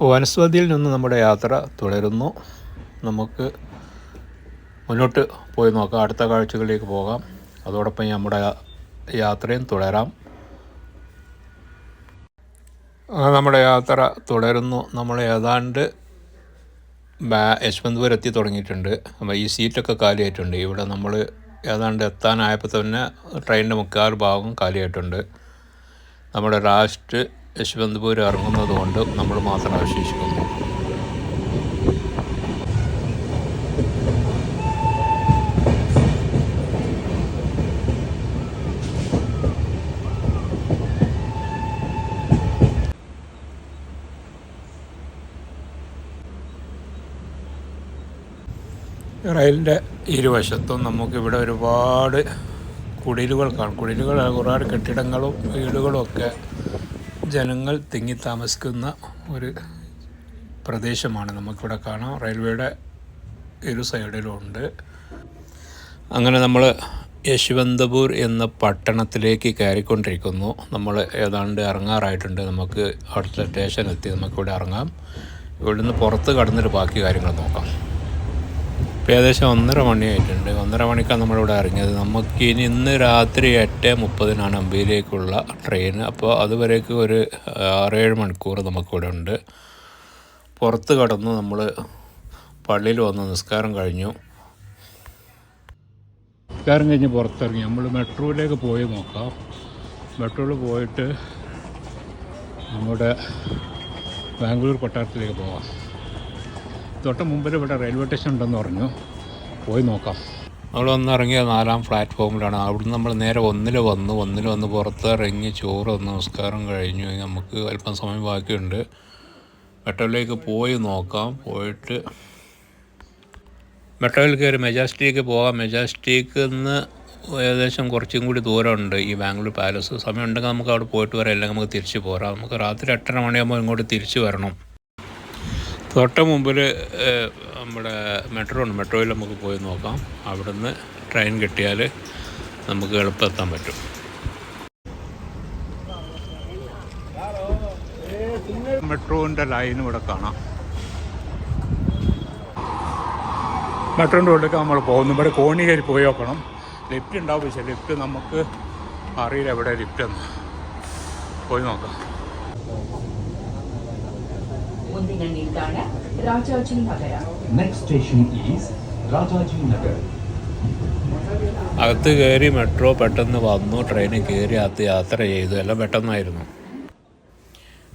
വനസ്വതിയിൽ നിന്ന് നമ്മുടെ യാത്ര തുടരുന്നു. നമുക്ക് മുന്നോട്ട് പോയി നോക്കാം. അടുത്ത കാഴ്ചകളിലേക്ക് പോകാം. അതോടൊപ്പം നമ്മുടെ യാത്രയും തുടരാം. നമ്മുടെ യാത്ര തുടരുന്നു. നമ്മൾ ഏതാണ്ട് യശ്വന്ത്പൂർ എത്തി തുടങ്ങിയിട്ടുണ്ട്. അപ്പോൾ ഈ സീറ്റൊക്കെ കാലിയായിട്ടുണ്ട്. ഇവിടെ നമ്മൾ ഏതാണ്ട് എത്താനായപ്പോൾ തന്നെ ട്രെയിനിന്റെ മുക്കാൽ ഭാഗം കാലിയായിട്ടുണ്ട്. നമ്മുടെ ലാസ്റ്റ് യശ്വന്ത്പൂർ ഇറങ്ങുന്നത് കൊണ്ട് നമ്മൾ മാത്രം അവശേഷിക്കുന്നു. റെയിലിന്റെ ഇരുവശത്തും നമുക്കിവിടെ ഒരുപാട് കുടിലുകൾ കാണും. കുടിലുകൾ ഒരുപാട് കെട്ടിടങ്ങളും വീടുകളും ഒക്കെ ജനങ്ങൾ തിങ്ങി താമസിക്കുന്ന ഒരു പ്രദേശമാണ് നമുക്കിവിടെ കാണാം. റെയിൽവേയുടെ ഒരു സൈഡിലുണ്ട്. അങ്ങനെ നമ്മൾ യശ്വന്തപൂർ എന്ന പട്ടണത്തിലേക്ക് കയറിക്കൊണ്ടിരിക്കുന്നു. നമ്മൾ ഏതാണ്ട് ഇറങ്ങാറായിട്ടുണ്ട്. നമുക്ക് അടുത്ത സ്റ്റേഷൻ എത്തി. നമുക്കിവിടെ ഇറങ്ങാം. ഇവിടുന്ന് പുറത്ത് കടന്നിട്ട് ബാക്കി കാര്യങ്ങൾ നോക്കാം. ഇപ്പോൾ ഏകദേശം ഒന്നര മണിയായിട്ടുണ്ട്. ഒന്നര മണിക്കാണ് നമ്മളിവിടെ ഇറങ്ങിയത്. നമുക്ക് ഇനി ഇന്ന് രാത്രി എട്ട് മുപ്പതിനാണ് അമ്പയിലേക്കുള്ള ട്രെയിൻ. അപ്പോൾ അതുവരേക്ക് ഒരു ആറേഴ് മണിക്കൂർ നമുക്കിവിടെ ഉണ്ട്. പുറത്ത് കടന്ന് നമ്മൾ പള്ളിയിൽ വന്ന് നിസ്കാരം കഴിഞ്ഞു. നിസ്കാരം കഴിഞ്ഞ് പുറത്തിറങ്ങി. നമ്മൾ മെട്രോയിലേക്ക് പോയി നോക്കാം. മെട്രോയിൽ പോയിട്ട് നമ്മുടെ ബാംഗ്ലൂർ കൊട്ടാരത്തിലേക്ക് പോകാം തൊട്ട് മുമ്പിൽ ഇവിടെ റെയിൽവേ സ്റ്റേഷൻ ഉണ്ടെന്ന് പറഞ്ഞു. പോയി നോക്കാം. നമ്മൾ വന്നിറങ്ങിയ നാലാം പ്ലാറ്റ്ഫോമിലാണ്. അവിടുന്ന് നമ്മൾ നേരെ ഒന്നിൽ വന്നു. ഒന്നിൽ വന്ന് പുറത്തിറങ്ങി ചോറ് വന്ന് നമസ്കാരം കഴിഞ്ഞു. നമുക്ക് അല്പം സമയം ബാക്കിയുണ്ട്. മെട്രോയിലേക്ക് പോയി നോക്കാം. പോയിട്ട് മെട്രോയിൽ കയറി മെജാസ്റ്റിക്ക് പോകാം മെജാസ്റ്റിക്കിൽ നിന്ന് ഏകദേശം കുറച്ചും കൂടി ദൂരമുണ്ട്. ഈ ബാംഗ്ലൂർ പാലസ്. സമയം ഉണ്ടെങ്കിൽ നമുക്ക് അവിടെ പോയിട്ട് വരാം. അല്ലെങ്കിൽ നമുക്ക് തിരിച്ച് പോരാം. നമുക്ക് രാത്രി എട്ടര മണിയാകുമ്പോൾ ഇങ്ങോട്ട് തിരിച്ച് വരണം. തൊട്ട് മുമ്പിൽ നമ്മുടെ മെട്രോ ഉണ്ട്. മെട്രോയിൽ നമുക്ക് പോയി നോക്കാം. അവിടുന്ന് ട്രെയിൻ കിട്ടിയാൽ നമുക്ക് എളുപ്പം എത്താൻ പറ്റും. മെട്രോന്റെ ലൈൻ ഇവിടെ കാണാം. മെട്രോന്റെ ഉള്ളിലേക്ക് നമ്മൾ പോകുന്നു. ഇവിടെ കോണിയേരി പോയി നോക്കണം. ലിഫ്റ്റ് ഉണ്ടാവും പക്ഷേ ലിഫ്റ്റ് നമുക്ക് അറിയില്ല എവിടെ ലിഫ്റ്റ് എന്ന്. പോയി നോക്കാം. ಮುಂದಿನ ನಿಲ್ದಾಣ Rajajinagar Next station is Rajaji Nagar. അകത്ത് കയറി മെട്രോ പെട്ടെന്ന് വന്നു ട്രെയിനിൽ കയറി അകത്ത് യാത്ര ചെയ്തു എല്ലാം പെട്ടെന്നായിരുന്നു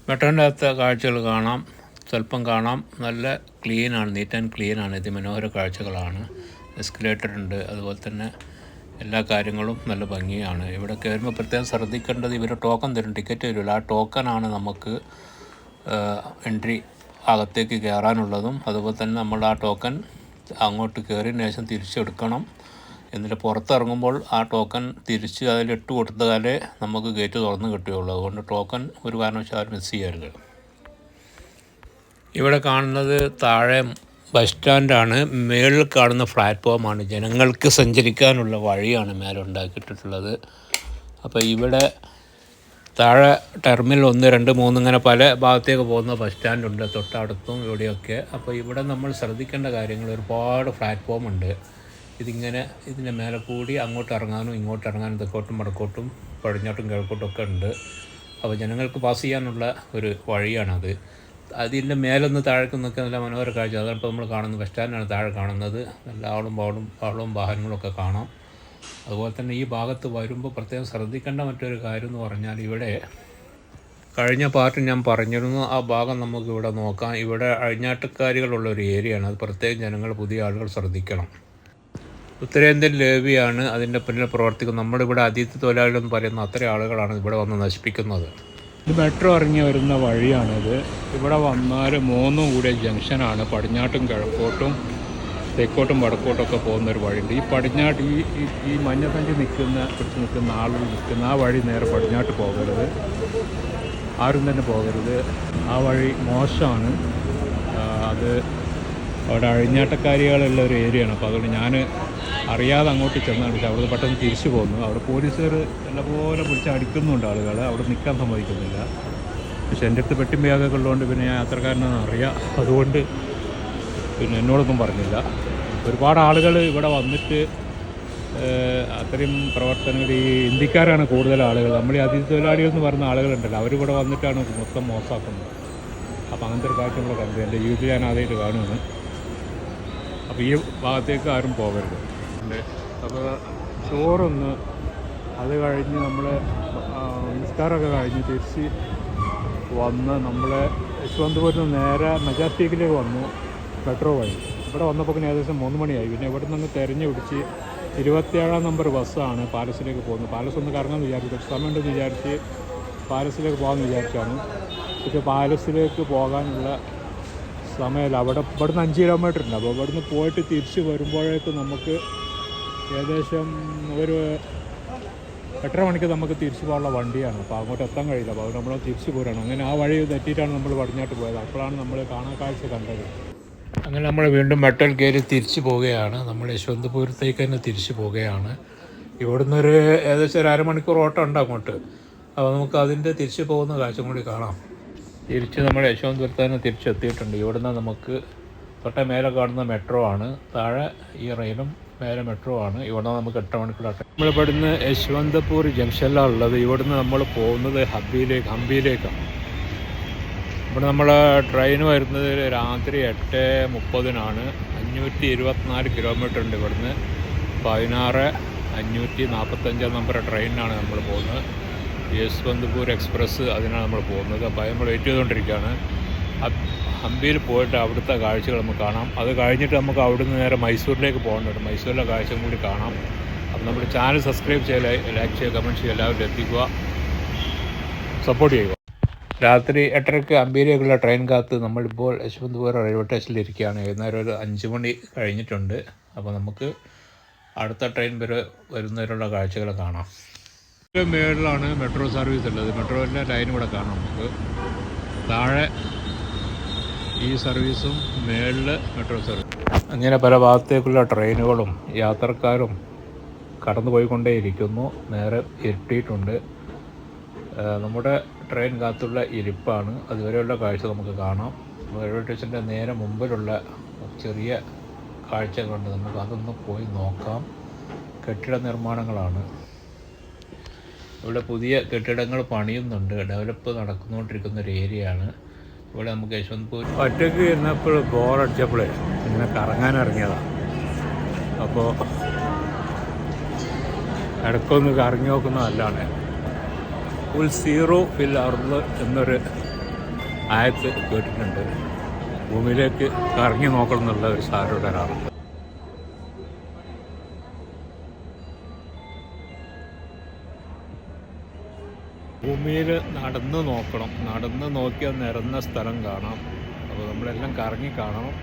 മെട്രോൻ്റെ അകത്തെ കാഴ്ചകൾ കാണാം സ്വല്പം കാണാം നല്ല ക്ലീനാണ് നീറ്റ് ആൻഡ് ക്ലീനാണ് ഇത് മനോഹര കാഴ്ചകളാണ് എസ്കലേറ്റർ ഉണ്ട് അതുപോലെ തന്നെ എല്ലാ കാര്യങ്ങളും നല്ല ഭംഗിയാണ് ഇവിടെ കയറുമ്പോൾ പ്രത്യേകം ശ്രദ്ധിക്കേണ്ടത് ഇവർ ടോക്കൺ തരും ടിക്കറ്റ് തരില്ല ആ ടോക്കണാണ് നമുക്ക് എൻട്രി അകത്തേക്ക് കയറാനുള്ളതും അതുപോലെ തന്നെ നമ്മൾ ആ ടോക്കൺ അങ്ങോട്ട് കയറിയതിന് ശേഷം തിരിച്ചെടുക്കണം. എന്നിട്ട് പുറത്തിറങ്ങുമ്പോൾ ആ ടോക്കൺ തിരിച്ച് അതിലിട്ട് കൊടുത്താലേ നമുക്ക് ഗേറ്റ് തുറന്ന് കിട്ടുകയുള്ളൂ. അതുകൊണ്ട് ടോക്കൺ ഒരു കാരണവശാലും മിസ് ചെയ്യരുത്. ഇവിടെ കാണുന്നത് താഴെ ബസ് സ്റ്റാൻഡാണ് മേളിൽ കാണുന്ന പ്ലാറ്റ്ഫോമാണ് ജനങ്ങൾക്ക് സഞ്ചരിക്കാനുള്ള വഴിയാണ് മേലുണ്ടാക്കിയിട്ടുള്ളത്. അപ്പോൾ ഇവിടെ താഴെ ടെർമിനൽ ഒന്ന് രണ്ട് മൂന്ന് ഇങ്ങനെ പല ഭാഗത്തേക്ക് പോകുന്ന ബസ് സ്റ്റാൻഡുണ്ട് തൊട്ടടുത്തും ഇവിടെയൊക്കെ. അപ്പോൾ ഇവിടെ നമ്മൾ ശ്രദ്ധിക്കേണ്ട കാര്യങ്ങൾ ഒരുപാട് പ്ലാറ്റ്ഫോം ഉണ്ട്. ഇതിങ്ങനെ ഇതിന്റെ മേലെ കൂടി അങ്ങോട്ട് ഇറങ്ങാനും ഇങ്ങോട്ട് ഇറങ്ങാനും തെക്കോട്ടും വടക്കോട്ടും പടിഞ്ഞോട്ടും കിഴക്കോട്ടും ഒക്കെ ഉണ്ട്. അപ്പോൾ ജനങ്ങൾക്ക് പാസ് ചെയ്യാനുള്ള ഒരു വഴിയാണത്. അതിന്റെ മേലൊന്ന് താഴേക്ക് നിൽക്കുന്ന നല്ല മനോഹര കാഴ്ച. അതാണ് ഇപ്പോൾ നമ്മൾ കാണുന്നത്. ബസ് സ്റ്റാൻഡാണ് താഴെ കാണുന്നത്. നല്ല ആളും പാടും പാടവും വാഹനങ്ങളൊക്കെ കാണാം. അതുപോലെ തന്നെ ഈ ഭാഗത്ത് വരുമ്പോൾ പ്രത്യേകം ശ്രദ്ധിക്കേണ്ട മറ്റൊരു കാര്യം എന്ന് പറഞ്ഞാൽ ഇവിടെ കഴിഞ്ഞ പാർട്ട് ഞാൻ പറഞ്ഞിരുന്നു. ആ ഭാഗം നമുക്ക് ഇവിടെ നോക്കാം. ഇവിടെ അഴിഞ്ഞാട്ടക്കാരികളുള്ള ഒരു ഏരിയയാണ്. അത് പ്രത്യേകം ജനങ്ങൾ പുതിയ ആളുകൾ ശ്രദ്ധിക്കണം. ഉത്തരേന്ത്യൻ ലേവിയാണ് അതിന്റെ പിന്നിൽ പ്രവർത്തിക്കുന്നത്. നമ്മുടെ ഇവിടെ അതിഥി തൊഴിലാളികളെന്ന് പറയുന്ന അത്രയും ആളുകളാണ് ഇവിടെ വന്ന് നശിപ്പിക്കുന്നത്. ഇത് മെട്രോ ഇറങ്ങി വരുന്ന വഴിയാണിത്. ഇവിടെ വന്നാൽ മൂന്നും കൂടിയ ജംഗ്ഷനാണ്. പടിഞ്ഞാട്ടും കിഴക്കോട്ടും. തെക്കോട്ടും വടക്കോട്ടൊക്കെ പോകുന്ന ഒരു വഴിയുണ്ട്. ഈ പടിഞ്ഞാട്ട് ഈ ഈ- മഞ്ഞത്തഞ്ച് നിൽക്കുന്ന പിടിച്ച് നിൽക്കുന്ന ആളുകൾ നിൽക്കുന്ന ആ വഴി നേരെ പടിഞ്ഞാട്ട് പോകരുത്. ആരും തന്നെ പോകരുത്. ആ വഴി മോശമാണ്. അത് അവിടെ അഴിഞ്ഞാട്ടക്കാരികളുള്ള ഒരു ഏരിയയാണ്. അപ്പോൾ അതുകൊണ്ട് ഞാൻ അറിയാതെ അങ്ങോട്ട് ചെന്നാണ് പക്ഷേ അവിടെ പെട്ടെന്ന് തിരിച്ചു പോകുന്നു അവിടെ പോലീസുകാർ നല്ലപോലെ പിടിച്ച് അടിക്കുന്നുണ്ട് ആളുകൾ അവിടെ നിൽക്കാൻ സമ്മതിക്കുന്നില്ല. പക്ഷേ എന്റെ അടുത്ത് പെട്ടിയും ബാഗൊക്കെ ഉള്ളതുകൊണ്ട് പിന്നെ ഞാൻ യാത്രക്കാരനെന്ന് അറിയാം. അതുകൊണ്ട് പിന്നെ എന്നോടൊന്നും പറഞ്ഞില്ല. ഒരുപാട് ആളുകൾ ഇവിടെ വന്നിട്ട് അത്രയും പ്രവർത്തനങ്ങൾ ഈ ഇന്ത്യക്കാരാണ് കൂടുതൽ ആളുകൾ. നമ്മൾ ഈ അതിഥി തൊഴിലാളികൾ എന്ന് പറയുന്ന ആളുകളുണ്ടല്ലോ അവരിവിടെ വന്നിട്ടാണ് മൊത്തം മോശമാക്കുന്നത്. അപ്പോൾ അങ്ങനത്തെ ഒരു കാഴ്ച നമ്മൾ കണ്ടത് എന്റെ ജീവിതത്തിൽ ഞാൻ ആദ്യമായിട്ട് കാണുകയാണ് അപ്പോൾ ഈ ഭാഗത്തേക്ക് ആരും പോകരുത്. അപ്പോൾ ചോറൊന്ന് അത് കഴിഞ്ഞ് നമ്മൾ നിസ്കാരമൊക്കെ കഴിഞ്ഞ് തിരിച്ച് വന്ന് നമ്മളെ യശ്വന്തപുരത്ത് നേരെ മെജാസ്റ്റിക്കിലേക്ക് വന്നു. മെട്രോ വഴി. ഇവിടെ വന്നപ്പോൾ പിന്നെ ഏകദേശം മൂന്ന് മണിയായി. പിന്നെ ഇവിടെ നിന്ന് തിരഞ്ഞു പിടിച്ച് ഇരുപത്തിയേഴാം നമ്പർ ബസ്സാണ് പാലസിലേക്ക് പോകുന്നത്. പാലസ് ഒന്ന് കറങ്ങാമെന്ന് വിചാരിച്ചു. കുറച്ച് സമയമുണ്ടെന്ന് വിചാരിച്ച് പാലസിലേക്ക് പോകാമെന്ന് വിചാരിച്ചാണ്. പക്ഷേ പാലസിലേക്ക് പോകാനുള്ള സമയമല്ല. അവിടെ ഇവിടുന്ന് അഞ്ച് കിലോമീറ്റർ ഉണ്ട്. അപ്പോൾ ഇവിടുന്ന് പോയിട്ട് തിരിച്ച് വരുമ്പോഴേക്ക് നമുക്ക് ഏകദേശം ഒരു എട്ടര മണിക്ക് നമുക്ക് തിരിച്ചു പോകാനുള്ള വണ്ടിയാണ്. അപ്പോൾ അങ്ങോട്ട് എത്താൻ കഴിയില്ല. അപ്പോൾ നമ്മൾ തിരിച്ചു പോരാണ് അങ്ങനെ ആ വഴി തെറ്റിയിട്ടാണ് നമ്മൾ പടിഞ്ഞാട്ട് പോയത്. അപ്പോഴാണ് നമ്മൾ കാണാൻ കാഴ്ച കണ്ടത്. അങ്ങനെ നമ്മൾ വീണ്ടും മെട്ടൽ കയറി തിരിച്ചു പോവുകയാണ്. നമ്മൾ യശ്വന്തപുരത്തേക്ക് തന്നെ തിരിച്ചു പോവുകയാണ്. ഇവിടുന്ന് ഒരു ഏകദേശം ഒരു അരമണിക്കൂർ ഓട്ടം ഉണ്ട് അങ്ങോട്ട്. അപ്പോൾ നമുക്ക് അതിന്റെ തിരിച്ചു പോകുന്ന കാഴ്ച കൂടി കാണാം. തിരിച്ച് നമ്മൾ യശ്വന്തപുരത്ത് തന്നെ തിരിച്ചെത്തിയിട്ടുണ്ട്. ഇവിടുന്ന് നമുക്ക് തൊട്ട മേലെ കാണുന്ന മെട്രോ ആണ്. താഴെ ഈ റെയിലും മേലെ മെട്രോ ആണ്. ഇവിടെ നമുക്ക് എട്ട് മണിക്കൂർ നമ്മൾ ഇവിടുന്ന് യശ്വന്തപൂർ ജംഗ്ഷനിലാണ് ഉള്ളത് ഇവിടുന്ന് നമ്മൾ പോകുന്നത് ഹബിയിലേക്ക് ഹംപിയിലേക്കാണ് ഇവിടെ നമ്മൾ ട്രെയിൻ വരുന്നത് രാത്രി എട്ട് മുപ്പതിനാണ്. അഞ്ഞൂറ്റി ഇരുപത്തിനാല് കിലോമീറ്റർ ഉണ്ട് ഇവിടുന്ന്. പതിനാറ് അഞ്ഞൂറ്റി നാൽപ്പത്തഞ്ചാം നമ്പർ ട്രെയിനിനാണ് നമ്മൾ പോകുന്നത്. യശ്വന്ത്പൂർ എക്സ്പ്രസ് അതിനാണ് നമ്മൾ പോകുന്നത്. അപ്പോൾ നമ്മൾ വെയിറ്റ് ചെയ്തുകൊണ്ടിരിക്കുകയാണ്. ഹംപിയിൽ പോയിട്ട് അവിടുത്തെ കാഴ്ചകൾ നമുക്ക് കാണാം. അത് കഴിഞ്ഞിട്ട് നമുക്ക് അവിടുന്ന് നേരെ മൈസൂരിലേക്ക് പോകേണ്ടതുണ്ട്. മൈസൂരിലെ കാഴ്ചയും കൂടി കാണാം. അപ്പോൾ നമ്മുടെ ചാനൽ സബ്സ്ക്രൈബ് ചെയ്യുക ലൈക്ക് ചെയ്യുക കമന്റ് ചെയ്യുക എല്ലാവരും എത്തിക്കുക. സപ്പോർട്ട് ചെയ്യുക. രാത്രി എട്ടരയ്ക്ക് അമ്പേരിയേക്കുള്ള ട്രെയിൻ കാത്ത് നമ്മളിപ്പോൾ യശ്വന്ത്പൂർ റെയിൽവേ സ്റ്റേഷനിലിരിക്കുകയാണ് വൈകുന്നേരം ഒരു അഞ്ച് മണി കഴിഞ്ഞിട്ടുണ്ട്. അപ്പോൾ നമുക്ക് അടുത്ത ട്രെയിൻ വരെ വരുന്നതിനുള്ള കാഴ്ചകൾ കാണാം. ഏറ്റവും മേളിലാണ് മെട്രോ സർവീസ് ഉള്ളത്. മെട്രോയിലെ ലൈൻ കൂടെ കാണാം നമുക്ക്. താഴെ ഈ സർവീസും മേളിൽ മെട്രോ സർവീസ് അങ്ങനെ പല ഭാഗത്തേക്കുള്ള ട്രെയിനുകളും യാത്രക്കാരും കടന്നു പോയിക്കൊണ്ടേയിരിക്കുന്നു നേരെ എത്തിയിട്ടുണ്ട്. നമ്മുടെ ട്രെയിൻ കാത്തുള്ള ഇരിപ്പാണ്. അതുവരെയുള്ള കാഴ്ച നമുക്ക് കാണാം. റെയിൽവേ സ്റ്റേഷന്റെ നേരെ മുമ്പിലുള്ള ചെറിയ കാഴ്ചകളുണ്ട്. നമുക്ക് അതൊന്ന് പോയി നോക്കാം. കെട്ടിട നിർമ്മാണങ്ങളാണ്. ഇവിടെ പുതിയ കെട്ടിടങ്ങൾ പണിയുന്നുണ്ട്. ഡെവലപ്പ് നടക്കുന്നുകൊണ്ടിരിക്കുന്ന ഒരു ഏരിയയാണ് ഇവിടെ നമുക്ക് യശ്വന്ത്പൂർ ഒറ്റയ്ക്ക് ഇരുന്നപ്പോൾ ബോറടിച്ചപ്പോഴേ ഇങ്ങനെ കറങ്ങാൻ ഇറങ്ങിയതാണ് അപ്പോൾ ഇടയ്ക്കൊന്ന് കറങ്ങി നോക്കുന്ന നല്ലതാണ്. സീറോ ഫിൽ അർദ് എന്നൊരു ആയത്ത് കേട്ടിട്ടുണ്ട്. ഭൂമിയിലേക്ക് കറങ്ങി നോക്കണം എന്നുള്ള ഒരു സാരോട് ഒരാളുണ്ട്. ഭൂമിയിൽ നടന്ന് നോക്കണം. നടന്ന് നോക്കിയാൽ നിരന്ന സ്ഥലം കാണാം. അപ്പോൾ നമ്മളെല്ലാം കറങ്ങി കാണണം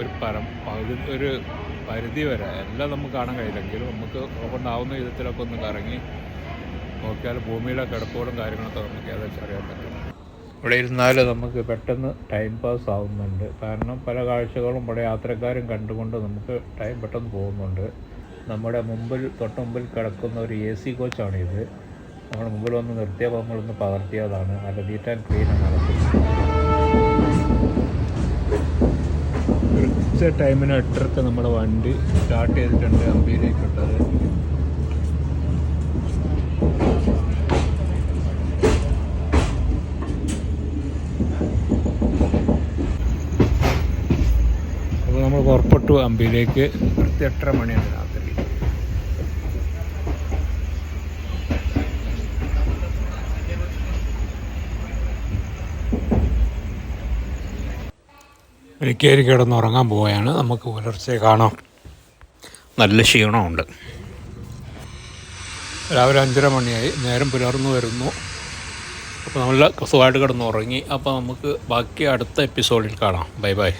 ഒരു പരം പകുതി ഒരു പരിധി വരെ എല്ലാം നമുക്ക് കാണാൻ കഴിയില്ലെങ്കിലും നമുക്ക് കൊണ്ടാവുന്ന വിധത്തിലൊക്കെ ഒന്ന് കറങ്ങി നോക്കിയാൽ ഭൂമിയുടെ കിടപ്പുകളും കാര്യങ്ങളൊക്കെ നമുക്ക് ഏകദേശം അറിയാൻ പറ്റും. ഇവിടെ ഇരുന്നാൽ നമുക്ക് പെട്ടെന്ന് ടൈം പാസ് ആവുന്നുണ്ട്. കാരണം പല കാഴ്ചകളും ഇവിടെ യാത്രക്കാരും കണ്ടുകൊണ്ട് നമുക്ക് ടൈം പെട്ടെന്ന് പോകുന്നുണ്ട്. നമ്മുടെ മുമ്പിൽ തൊട്ട് മുമ്പിൽ കിടക്കുന്ന ഒരു എ സി ഇത് നമ്മൾ മുമ്പിൽ വന്ന് നിർത്തിയപ്പോൾ നമ്മളൊന്ന് പകർത്തിയതാണ്. നല്ല നീറ്റ് ആൻഡ് ക്ലീൻ നടക്കുന്നത്. കൃത്യ ടൈമിന് എട്ടരക്ക് നമ്മുടെ വണ്ടി സ്റ്റാർട്ട് ചെയ്തിട്ടുണ്ട് ഹംപിയിലേക്കുള്ളത് അപ്പോൾ നമ്മൾ അമ്പിയിലേക്ക് കൃത്യം എട്ടര മണിയാണ് രാത്രി. എനിക്കേരി കിടന്ന് ഉറങ്ങാൻ പോവുകയാണ്. നമുക്ക് പുലർച്ചെ കാണാം. നല്ല ക്ഷീണമുണ്ട്. രാവിലെ അഞ്ചര മണിയായി. നേരം പുലർന്നു വരുന്നു. അപ്പോൾ നമ്മൾ സുഖമായിട്ട് കിടന്ന് ഉറങ്ങി. അപ്പോൾ നമുക്ക് ബാക്കി അടുത്ത എപ്പിസോഡിൽ കാണാം. Bye bye